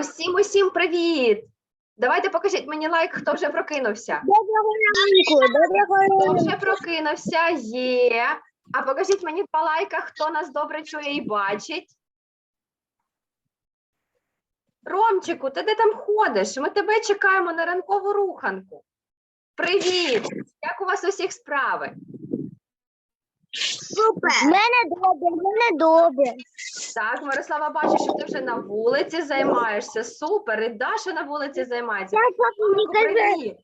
Усім усім привіт! Давайте покажіть мені лайк, хто вже прокинувся. Доброго ранку, доброго Хто ранку. вже прокинувся, є. А покажіть мені два лайка, хто нас добре чує і бачить. Ромчику, ти де там ходиш? Ми тебе чекаємо на ранкову руханку. Привіт! Як у вас усіх справи? Супер. Мене добре, в мене добре. Так, Мирослава, бачу, що ти вже на вулиці займаєшся. Супер, і Даша на вулиці займається. Ромку, привіт!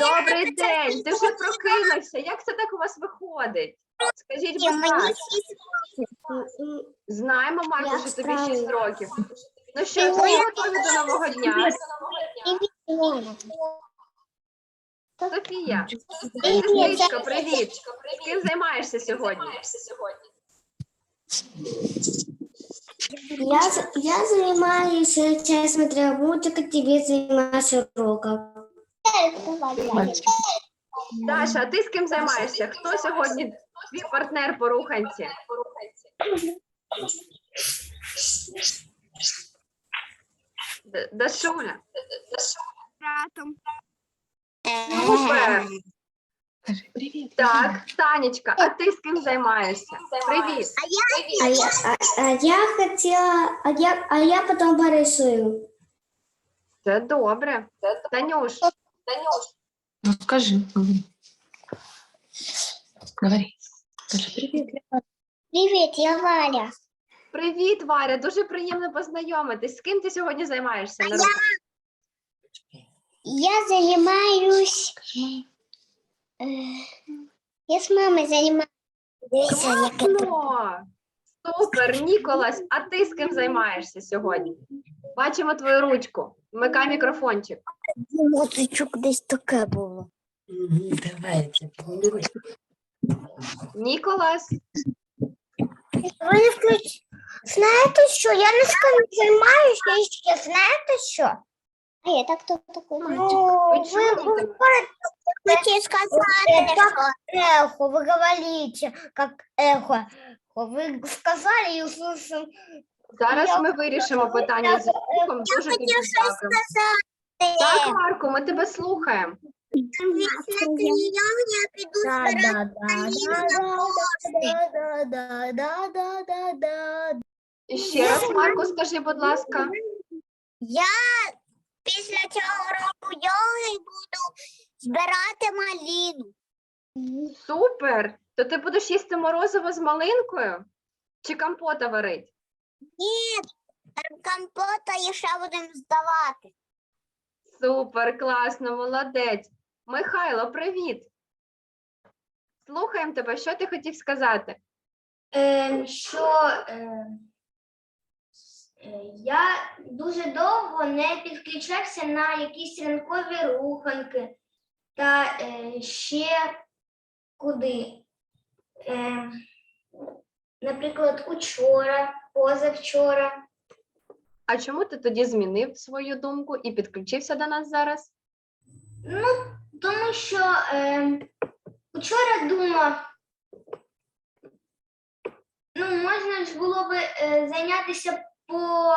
Добрий день! Ти вже прокинувся. Як це так у вас виходить? Скажіть, будь ласка. Знаємо, Марко, що тобі 6 років. Ну що, ви готові до нового дня? Софія, сестричко, привіт. Ким займаєшся сьогодні? Я, я занимаюсь э, часть смотрела мультика, тебе занимаюсь уроком. Даша, а ти з ким займаєшся? Хто сьогодні твій партнер по руханці? Д- Дашуля. Супер. Привіт. Так, Танечка, а ти з ким займаєшся? Привіт. А я, а, а я хотела, а я, а я потом порисую. Це добре. Танюш, Ну скажи, говори. Скажи привіт. Привет, я Валя. привіт, Варя. Дуже приємно познайомитись. З ким ти сьогодні займаєшся? на руханці? Я занимаюсь... э, я с мамой занимаюсь. Класно! Супер, Ніколас, а ти з ким займаєшся сьогодні? Бачимо твою ручку. Вмикай мікрофончик. Мотичок десь таке було. Давайте. Ніколас, Ви не включ... Знаєте що? Я не з ким займаюся, я ще знаєте що? А это кто такой мальчик? Ну, вы, вы, хотите сказать, это как эхо, вы говорите, как эхо. Ви сказали і услышим. Зараз ми вирішимо питання з звуком. Э, дуже тобі дякую. Так, Марку, ми тебе слухаємо. Весь ще раз, Марку, скажи, будь ласка. Я після цього року йоги буду збирати маліну. Супер! То ти будеш їсти морозиво з малинкою? Чи компота варить? Ні, компота і ще будемо здавати. Супер, класно, молодець. Михайло, привіт. Слухаємо тебе, що ти хотів сказати? Е, що е, е, я дуже довго не підключався на якісь ранкові руханки та е, ще куди. Е, наприклад, учора, позавчора. А чому ти тоді змінив свою думку і підключився до нас зараз? Ну, тому що е, учора думав, ну, можна ж було би е, зайнятися по,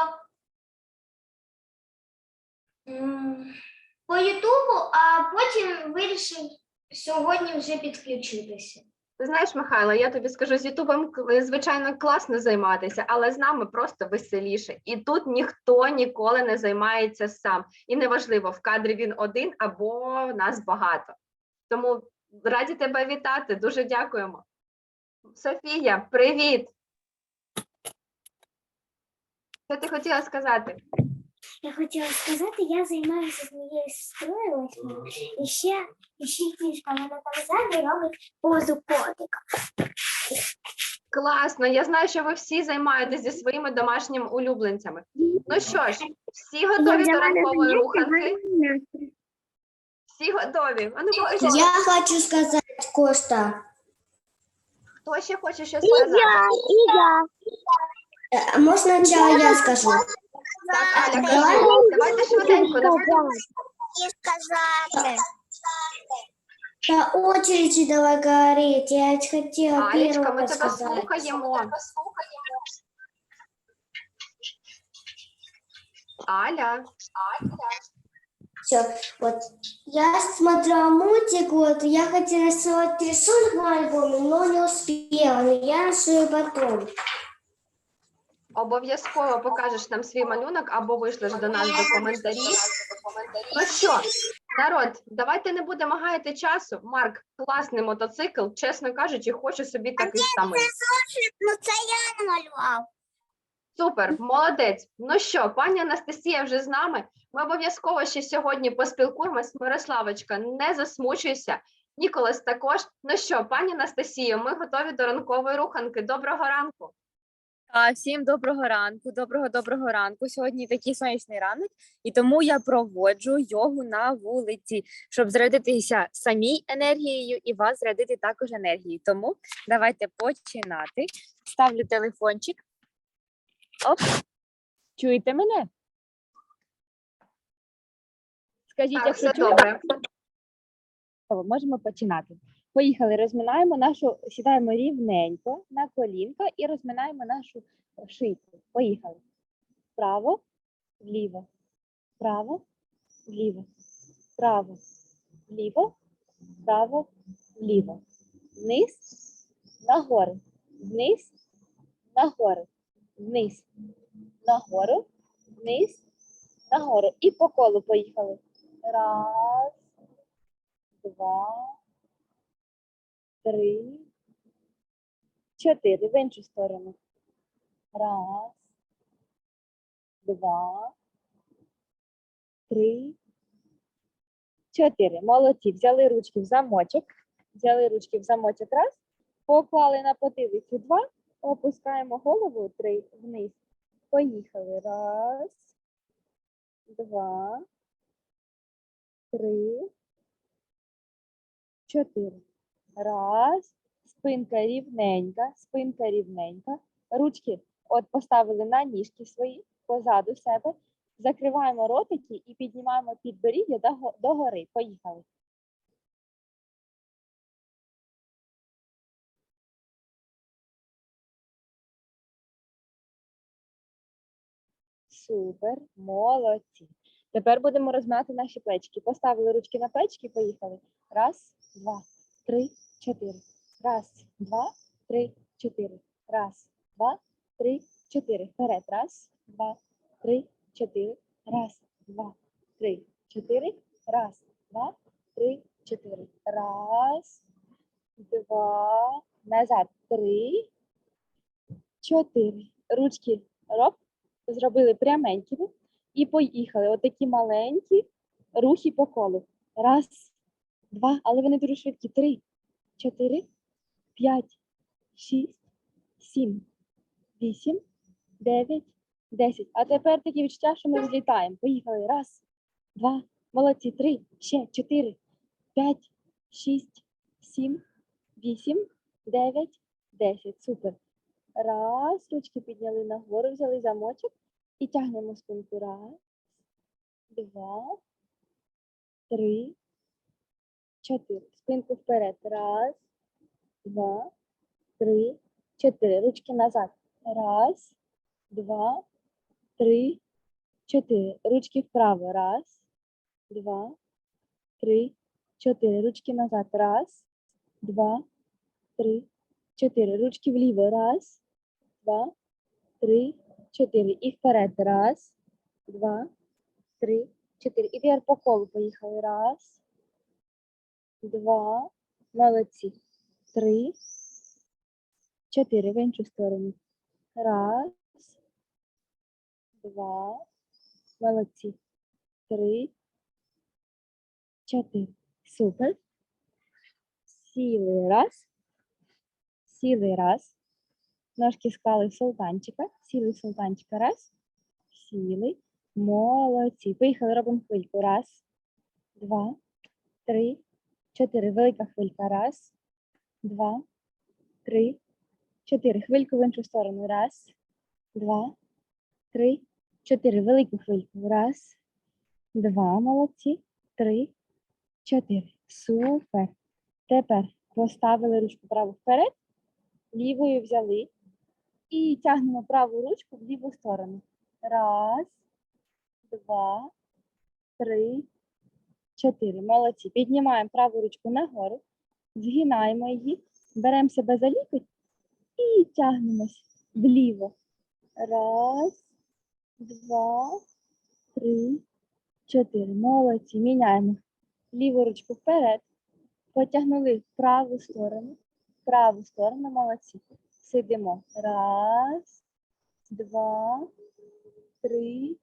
по Ютубу, а потім вирішив сьогодні вже підключитися. Ти знаєш, Михайло, я тобі скажу, з Ютубом, звичайно, класно займатися, але з нами просто веселіше. І тут ніхто ніколи не займається сам. І неважливо, в кадрі він один або нас багато. Тому раді тебе вітати. Дуже дякуємо. Софія, привіт! Що ти хотіла сказати? Я хотіла сказати, я займаюся з моєю сестрою восьмою, і ще, і ще кішка, вона там ззаду робить позу котика. Класно, я знаю, що ви всі займаєтесь зі своїми домашніми улюбленцями. Ну що ж, всі готові до ранкової руханки? Всі готові. А ну покажіть, Я хочу сказати, Коста. хто ще хоче щось сказати? і я. А можна спочатку я скажу? Так, Аля, кажи. Давайте швиденько. давайте. І сказати. По очереди давай говорить, я хотела Алечка, ми первого тебе сказать. слухаємо. Аля, Все, вот. Я смотрела мультик, вот, я хотела рисовать рисунок на альбоме, но не успела, но я рисую потом. Обов'язково покажеш нам свій малюнок або вийшлеш до нас до коментарів. Ну що, народ, давайте не будемо гаяти часу. Марк, класний мотоцикл, чесно кажучи, хочу собі такий самий. Ну це я намалював. Супер, молодець. Ну що, пані Анастасія вже з нами. Ми обов'язково ще сьогодні поспілкуємось. Мирославочка, не засмучуйся. Ніколас також. Ну що, пані Анастасію, ми готові до ранкової руханки. Доброго ранку. А, всім доброго ранку, доброго доброго ранку. Сьогодні такий сонячний ранок, і тому я проводжу йогу на вулиці, щоб зарядитися самій енергією і вас зарядити також енергією. Тому давайте починати. Ставлю телефончик. Оп. Чуєте мене? Скажіть, якщо все чуєте, добре. Можемо починати. Поїхали, розминаємо нашу, сідаємо рівненько на колінка і розминаємо нашу шийку. Поїхали. Вправо, вліво, вправо, вліво, вправо, вліво, вправо, вліво. Вниз, нагору, вниз, нагору, вниз, нагору, вниз, нагору. І по колу поїхали. Раз, два, три, чотири. В іншу сторону. Раз, два, три, чотири. Молодці. Взяли ручки в замочок. Взяли ручки в замочок. Раз. Поклали на потилицю два. Опускаємо голову три вниз. Поїхали. Раз, два, три, чотири. Раз. Спинка рівненька, спинка рівненька. Ручки от поставили на ніжки свої позаду себе. Закриваємо ротики і піднімаємо підборіддя до- догори. Поїхали. Супер, молодці. Тепер будемо розминати наші плечики. Поставили ручки на плечики, поїхали. Раз, два, три, чотири. Раз, два, три, чотири. Раз, два, три, чотири. Вперед. Раз, два, три, чотири. Раз, два, три, чотири. Раз, два, три, чотири. Раз, два, назад. Три, чотири. Ручки роп, зробили пряменькими і поїхали. Отакі маленькі рухи по колу. Раз, два, але вони дуже швидкі. Три, чотири, п'ять, шість, сім, вісім, дев'ять, десять. А тепер такі відчуття, що ми відлітаємо. Поїхали. Раз, два, молодці, три, ще. Чотири, п'ять, шість, сім, вісім, дев'ять, десять. Супер. Раз, ручки підняли нагору, взяли замочок і тягнемо спинку. Раз, два, три, чотири. Спинку вперед. Раз, два, три, чотири. Ручки назад. Раз, два, три, чотири. Ручки вправо. Раз, два, три, чотири. Ручки назад. Раз, два, три, чотири. Ручки вліво. Раз, два, три, чотири. І вперед. Раз, два, три, чотири. І тепер по колу поїхали. Раз, два, молодці. Три, чотири. В іншу сторону. Раз, два, молодці. Три, чотири. Супер. Сіли раз. Сіли раз. Ножки склали в султанчика. Сіли султанчика. Раз. Сіли. Молодці. Поїхали, робимо хвильку. Раз, два, три, чотири. Велика хвилька. Раз, два, три, чотири. Хвильку в іншу сторону. Раз, два, три, чотири. Велику хвильку. Раз, два. Молодці. Три, чотири. Супер. Тепер поставили ручку праву вперед, лівою взяли і тягнемо праву ручку в ліву сторону. Раз, два, три, чотири. Молодці. Піднімаємо праву ручку нагору, згинаємо її, беремо себе за лікоть і тягнемось вліво. Раз, два, три, чотири. Молодці. Міняємо ліву ручку вперед. Потягнули в праву сторону. Праву сторону. Молодці. Сидимо. Раз, два, три,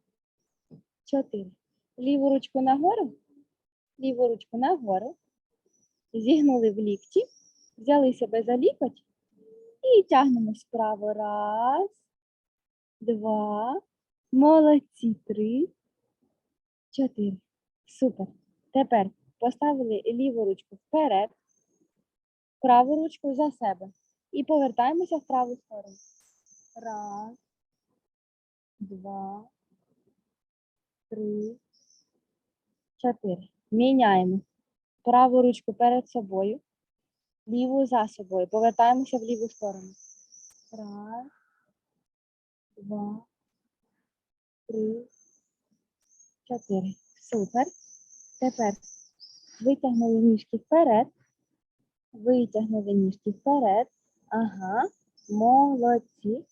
чотири. Ліву ручку нагору. Ліву ручку нагору. Зігнули в лікті. Взяли себе за лікоть. І тягнемось вправо. Раз, два. Молодці. Три, чотири. Супер. Тепер поставили ліву ручку вперед, праву ручку за себе. І повертаємося в праву сторону. Раз, два, три, чотири. Міняємо праву ручку перед собою, ліву за собою. Повертаємося в ліву сторону. Раз, два, три, чотири. Супер. Тепер витягнули ніжки вперед. Витягнули ніжки вперед. Ага, молодці.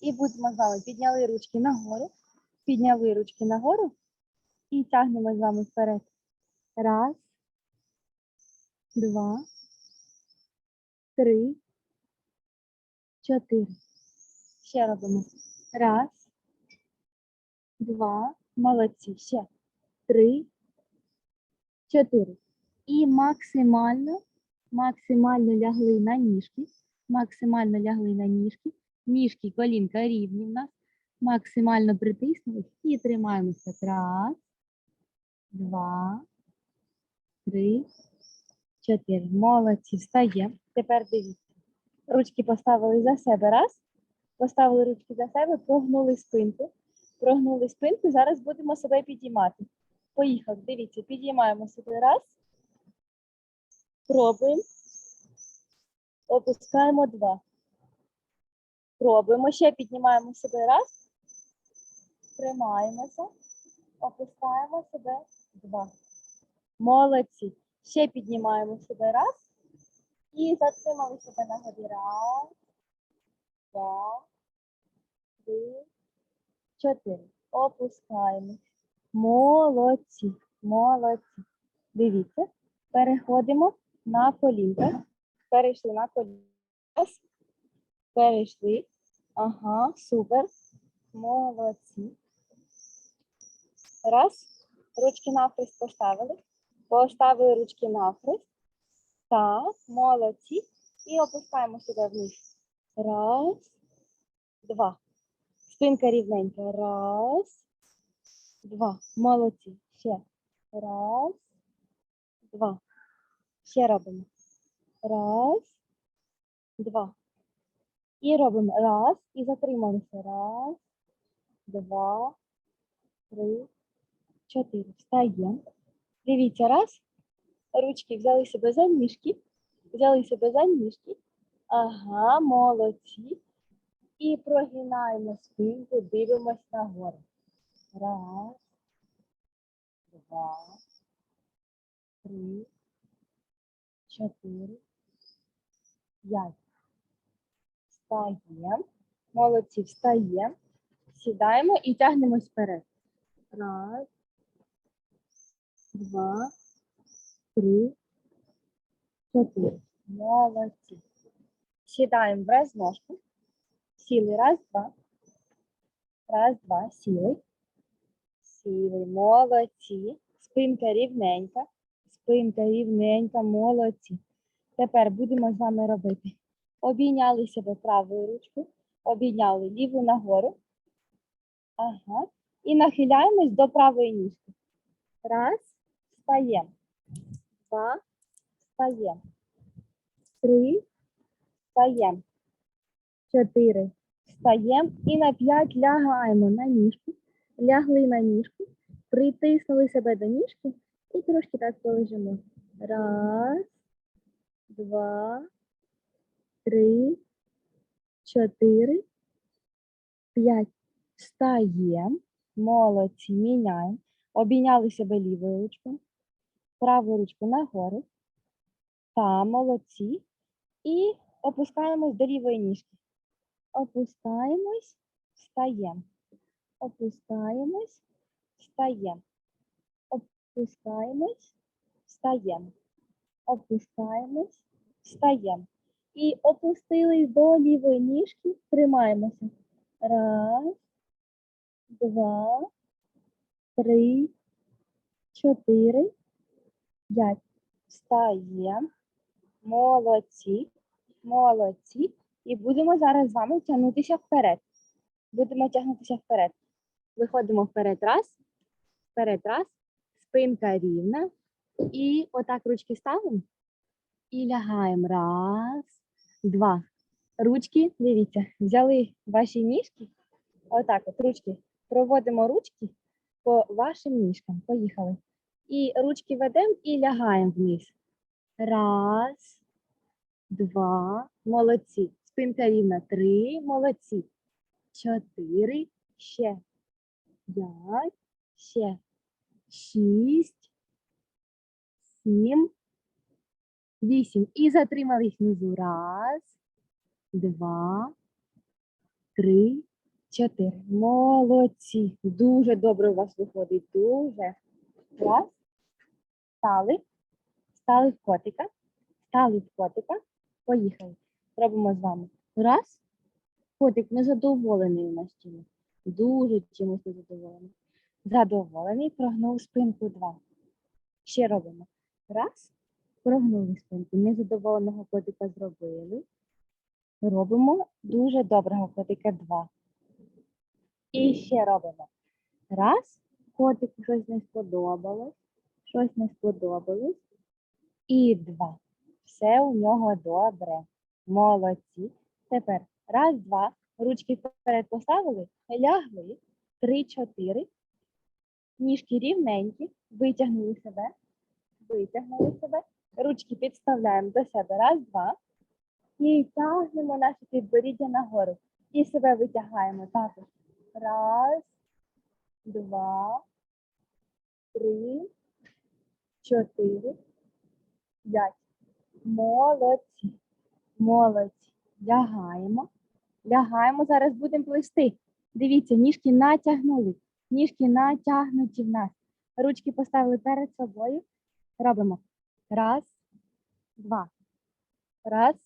І будемо з вами підняли ручки нагору, підняли ручки нагору і тягнемо з вами вперед. Раз, два, три, чотири. Ще робимо. Раз, два, молодці. Ще. Три, чотири. І максимально, максимально лягли на ніжки. Максимально лягли на ніжки. Ніжки, колінка рівні в нас. Максимально притиснули і тримаємося. Раз, два, три, чотири. Молодці. Встаємо. Тепер дивіться. Ручки поставили за себе. Раз. Поставили ручки за себе, прогнули спинку. Прогнули спинку. Зараз будемо себе підіймати. Поїхав. Дивіться, підіймаємо себе раз. Пробуємо. Опускаємо два. Пробуємо. Ще піднімаємо себе раз. Тримаємося. Опускаємо себе два. Молодці. Ще піднімаємо себе раз. І затримали себе на горі. Раз, два, три, чотири. Опускаємо. Молодці. Молодці. Дивіться. Переходимо на колінка. Перейшли на колінка. Перейшли. Ага, супер. Молодці. Раз. Ручки навхрест поставили. Поставили ручки навхрест. Так, молодці. І опускаємо себе вниз. Раз, два. Спинка рівненька. Раз, два. Молодці. Ще. Раз, два. Ще робимо. Раз, два. І робимо раз. І затрималися. Раз, два, три, чотири. Встаємо. Дивіться, раз. Ручки взяли себе за ніжки. Взяли себе за ніжки. Ага, молодці. І прогинаємо спинку, дивимось нагору. Раз, два, три, чотири, п'ять. Встаємо. Молодці, встаємо. Сідаємо і тягнемось вперед. Раз, два, три, чотири. Молодці. Сідаємо в розножку. Сіли. Раз, два. Раз, два. Сіли. Сіли. Молодці. Спинка рівненька. Спинка рівненька. Молодці. Тепер будемо з вами робити. Обійняли себе правою ручкою. Обійняли ліву нагору. Ага. І нахиляємось до правої ніжки. Раз. Встаємо. Два. Встаємо. Три. Встаємо. Чотири. Встаємо. І на п'ять лягаємо на ніжку. Лягли на ніжку. Притиснули себе до ніжки і трошки так полежимо. Раз, два, три, чотири, п'ять. Встаємо. Молодці. Міняємо. Обійняли себе лівою ручкою. Праву ручку нагору. Та, молодці. І опускаємось до лівої ніжки. Опускаємось, встаємо. Опускаємось, встаємо. Опускаємось, встаємо. Опускаємось, встаємо. І опустились до лівої ніжки, тримаємося. Раз, два, три, чотири, п'ять. Встаємо. Молодці. Молодці. І будемо зараз з вами тягнутися вперед. Будемо тягнутися вперед. Виходимо вперед раз, вперед раз, спинка рівна. І отак ручки ставимо. І лягаємо. Раз, два. Ручки, дивіться, взяли ваші ніжки. Отак, от ручки. Проводимо ручки по вашим ніжкам. Поїхали. І ручки ведемо і лягаємо вниз. Раз, два. Молодці. Спинка рівна. Три. Молодці. Чотири. Ще. П'ять. Ще. Шість. Сім. Вісім. І затримались внизу. Раз, два, три, чотири. Молодці. Дуже добре у вас виходить. Дуже. Раз. Стали. Стали в котика. Стали в котика. Поїхали. Робимо з вами. Раз. Котик незадоволений у нас чимось. Дуже чимось незадоволений. Задоволений. Прогнув спинку. Два. Ще робимо. Раз. Прогнули спинку. Незадоволеного котика зробили. Робимо дуже доброго котика. Два. І ще робимо. Раз. Котику щось не сподобалось. Щось не сподобалось. І два. Все у нього добре. Молодці. Тепер раз, два. Ручки вперед поставили, лягли. Три, чотири. Ніжки рівненькі. Витягнули себе. Витягнули себе. Ручки підставляємо до себе. Раз, два. І тягнемо наше підборіддя нагору. І себе витягаємо також. Раз, два, три, чотири, п'ять. Молодці. Молодці. Лягаємо. Лягаємо. Зараз будемо плести. Дивіться, ніжки натягнули. Ніжки натягнуті в нас. Ручки поставили перед собою. Робимо. Раз, два. Раз,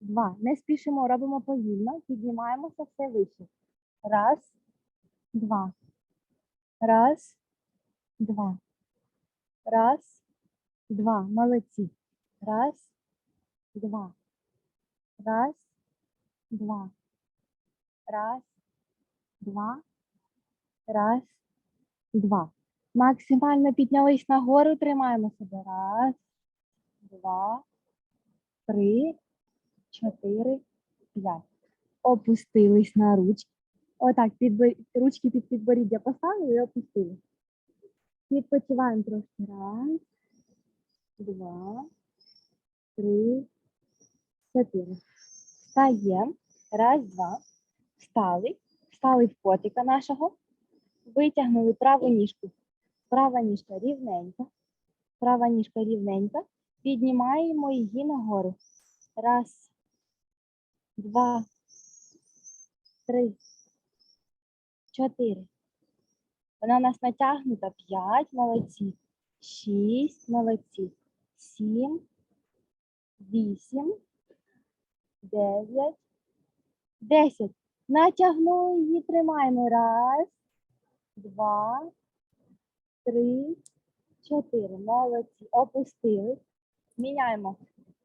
два. Не спішимо, робимо повільно. Піднімаємося все вище. Раз, два. Раз, два. Раз, два. Молодці. Раз, два. Раз, два. Раз, два. Раз, два. Максимально піднялись нагору, тримаємо себе. Раз, два, три, чотири, п'ять. Опустились на ручки. Отак, підбо- ручки під підборіддя поставили і опустили. Відпочиваємо трошки. Раз, два, три, чотири. Встаємо. Раз, два. Встали. Встали в котика нашого. Витягнули праву ніжку. Права ніжка рівненька. Права ніжка рівненька. Піднімаємо її нагору. Раз, два, три, чотири. Вона у нас натягнута. П'ять, молодці. Шість, молодці. Сім, вісім, дев'ять, десять. Натягнули її, тримаємо. Раз, два, три, чотири. Молодці. Опустили. Міняємо.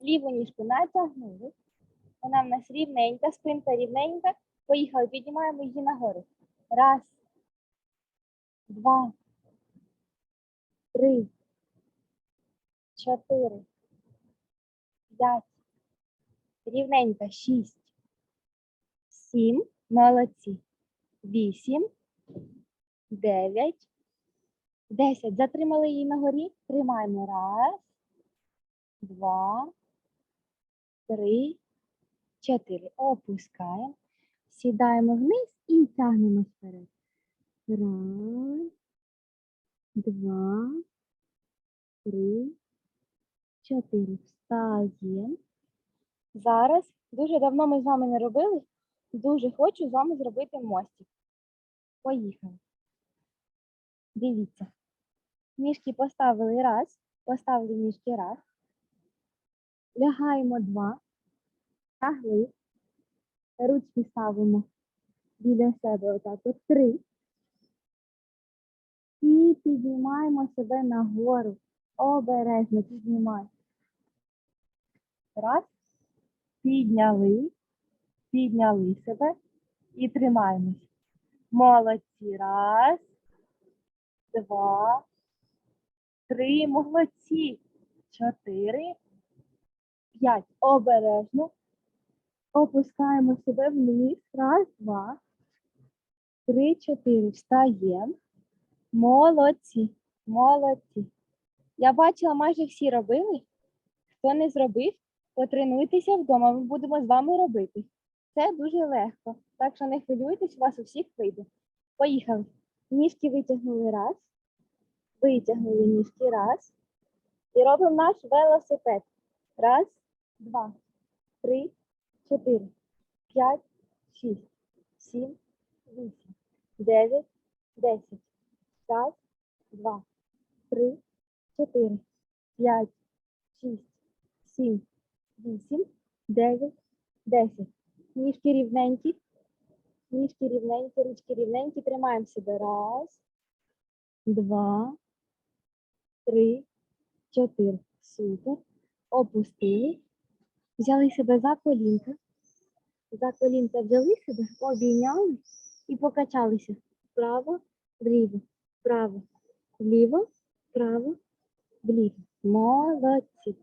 Ліву ніжку натягнули. Вона в нас рівненька, спинка рівненька. Поїхали, піднімаємо її нагору. Раз, два, три, чотири, п'ять. Рівненька. Шість, сім. Молодці. Вісім, дев'ять, десять. Затримали її на горі. Тримаємо. Раз, два, три, чотири. Опускаємо. Сідаємо вниз і тягнемо вперед. Раз, два, три, чотири. Встаємо. Зараз дуже давно ми з вами не робили. Дуже хочу з вами зробити мостик. Поїхали. Дивіться. Ніжки поставили раз, поставили ніжки раз. Лягаємо два, лягли. Ручки ставимо біля себе отак от три. І піднімаємо себе нагору. Обережно піднімаємо. Раз. Підняли. Підняли себе і тримаємось. Молодці. Раз, два, три. Молодці. Чотири. П'ять. Обережно. Опускаємо себе вниз. Раз, два, три, чотири. Встаємо. Молодці. Молодці. Я бачила, майже всі робили. Хто не зробив, потренуйтеся вдома. Ми будемо з вами робити. Це дуже легко. Так що не хвилюйтесь, у вас у всіх вийде. Поїхали. Ніжки витягнули раз. Витягнули ніжки раз. І робимо наш велосипед. Раз, два, три, чотири, п'ять, шість, сім, вісім, дев'ять, десять. Раз, два, три, чотири, п'ять, шість, сім, вісім, дев'ять, десять. Ніжки рівненькі. Ніжки рівненькі, ручки рівненькі. Тримаємо себе. Раз, два, три, чотири. Супер. Опустили. Взяли себе за колінка. За колінка взяли себе, обійняли і покачалися. Вправо, вліво, вправо, вліво, вправо, вліво. Молодці.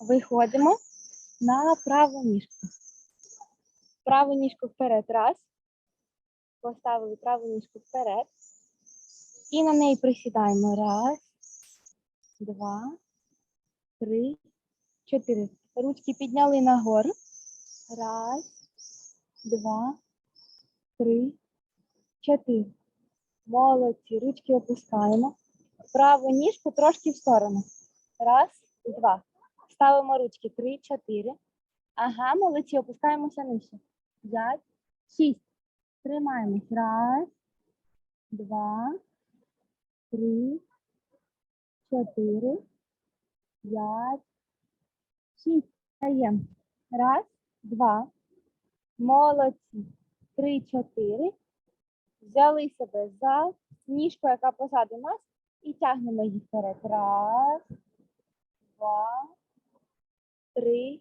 Виходимо на праву ніжку. Праву ніжку вперед. Раз. Поставили праву ніжку вперед. І на неї присідаємо. Раз, два, три, чотири. Ручки підняли нагору. Раз, два, три, чотири. Молодці. Ручки опускаємо. Праву ніжку трошки в сторону. Раз, два. Ставимо ручки. Три, чотири. Ага, молодці, опускаємося нижче. П'ять, шість. Тримаємось. Раз, два, три, чотири, п'ять, шість. Стаємо. Раз, два. Молодці. Три, чотири. Взяли себе за ніжку, яка позаду нас, і тягнемо її вперед. Раз, два, три,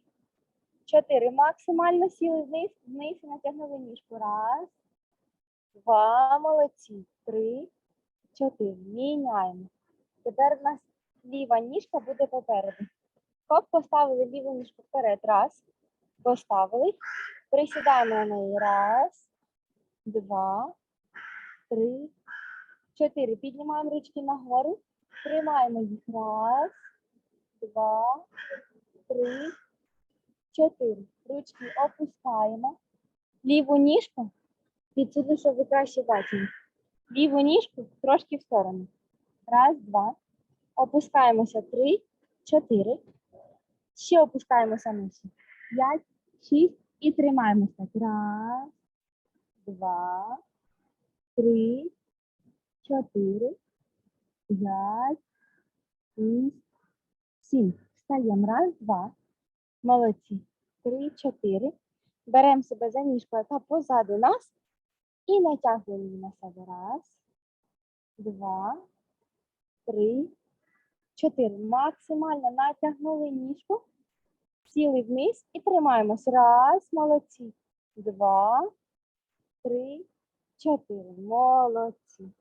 чотири. Максимально сіли вниз, вниз і натягнули ніжку. Раз, два, молодці. Три, чотири. Міняємо. Тепер у нас ліва ніжка буде попереду. Хоп, поставили ліву ніжку вперед. Раз. Поставили. Присідаємо на неї. Раз, два, три, чотири. Піднімаємо ручки нагору. Тримаємо їх. Раз, два, три, чотири. Ручки опускаємо. Ліву ніжку підсуду, щоб ви краще бачили. Ліву ніжку трошки в сторону. Раз, два. Опускаємося. Три, чотири. Ще опускаємося нижче. П'ять, шість і тримаємося. Раз, два, три, чотири, п'ять, шість, сім. Встаємо. Раз, два. Молодці. Три, чотири. Беремо себе за ніжку, яка позаду нас, і натягуємо її на себе. Раз, два, три, чотири. Максимально натягнули ніжку, сіли вниз і тримаємось. Раз, молодці. Два, три, чотири. Молодці.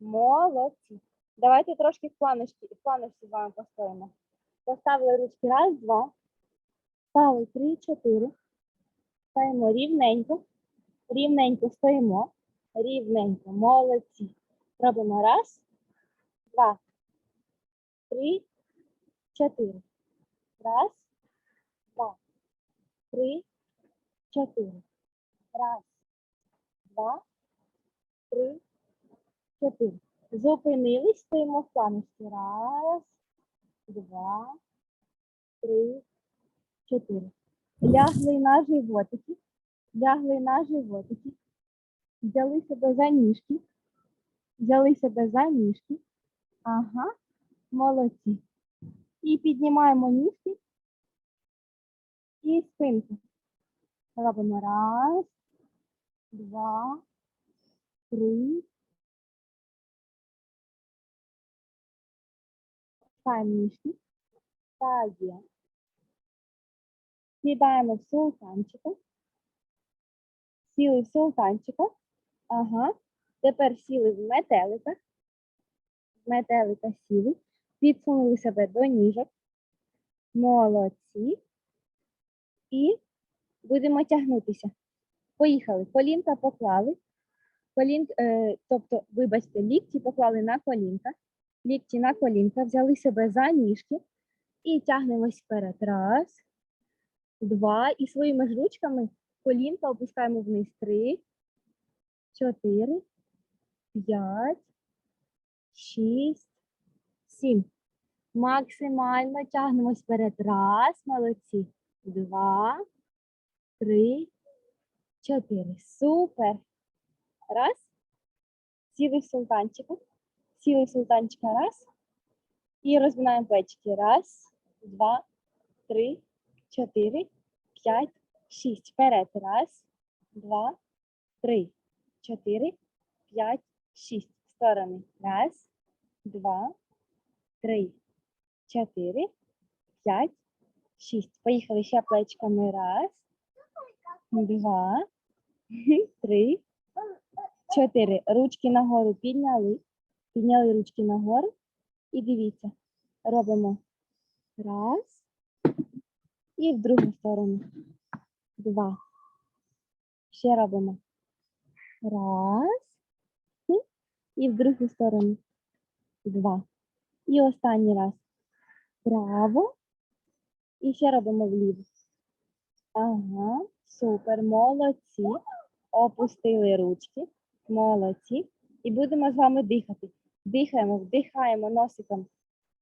Молодці. Давайте трошки в планочці, в планочці з вами постоїмо. Поставили ручки. Раз, два. Стали три, чотири. Стаємо рівненько. Рівненько стоїмо. Рівненько. Молодці. Робимо раз, два, три, чотири. Раз, два, три, чотири. Раз, два, три, чотири. Зупинились, стоїмо в планочці. Раз, два, три, чотири. Лягли на животики, лягли на животики, взяли себе за ніжки, взяли себе за ніжки. Ага, молодці. І піднімаємо ніжки і спинку. Робимо раз, два, три. Ніжки. Та є. Сідаємо в султанчика. Сіли в султанчика. Ага. Тепер сіли в метелика. Метелика сіли. Підсунули себе до ніжок. Молодці. І будемо тягнутися. Поїхали. Колінка поклали. Колін, е, тобто, вибачте, лікті поклали на колінка. Лікті на колінка, взяли себе за ніжки і тягнемось вперед. Раз, два. І своїми ж ручками колінка опускаємо вниз. Три, чотири, п'ять, шість, сім. Максимально тягнемось вперед. Раз, молодці. Два, три, чотири. Супер. Раз. Сіли в султанчика. Сіли султанчика. Раз. І розминаємо плечики. Раз, два, три, чотири, п'ять, шість. Вперед. Раз, два, три, чотири, п'ять, шість. Сторони. Раз, два, три, чотири, п'ять, шість. Поїхали ще плечками. Раз, два, три, чотири. Ручки нагору підняли. Підняли ручки нагору. І дивіться, робимо раз. І в другу сторону. Два. Ще робимо. Раз. І в другу сторону. Два. І останній раз. Право. І ще робимо вліво. Ага, супер, молодці. Опустили ручки. Молодці. І будемо з вами дихати. Дихаємо, вдихаємо носиком.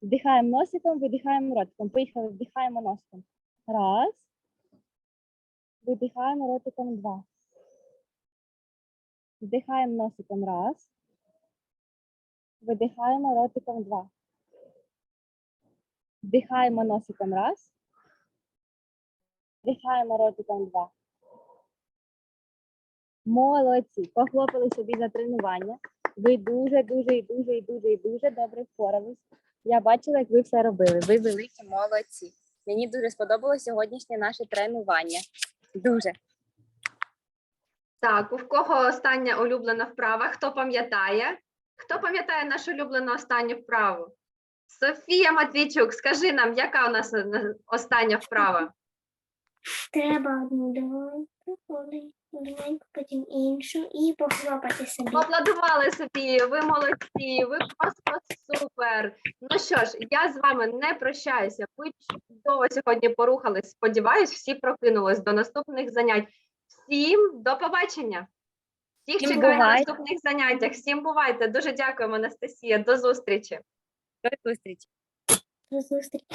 Вдихаємо носиком, видихаємо ротиком. Поїхали, вдихаємо носиком. Раз. Видихаємо ротиком два. Вдихаємо носиком раз. Видихаємо ротиком два. Вдихаємо носиком раз. Вдихаємо ротиком два. Молодці. Похлопали собі за тренування. Ви дуже, дуже, і дуже, і дуже, і дуже добре впорались. Я бачила, як ви все робили. Ви великі молодці. Мені дуже сподобалось сьогоднішнє наше тренування. Дуже. Так, у кого остання улюблена вправа? Хто пам'ятає? Хто пам'ятає нашу улюблену останню вправу? Софія Матвійчук, скажи нам, яка у нас е, остання вправа? Треба одну долоньку, одненьку, потім іншу і похлопати собі. Поаплодували Софії, ви молодці, ви просто супер. Ну що ж, я з вами не прощаюся. Ви чудово сьогодні порухались. Сподіваюсь, всі прокинулись до наступних занять. Всім до побачення. Всіх Всім чекаю на бувайте. наступних заняттях. Всім бувайте. Дуже дякуємо, Анастасія. До зустрічі. До зустрічі. До зустрічі.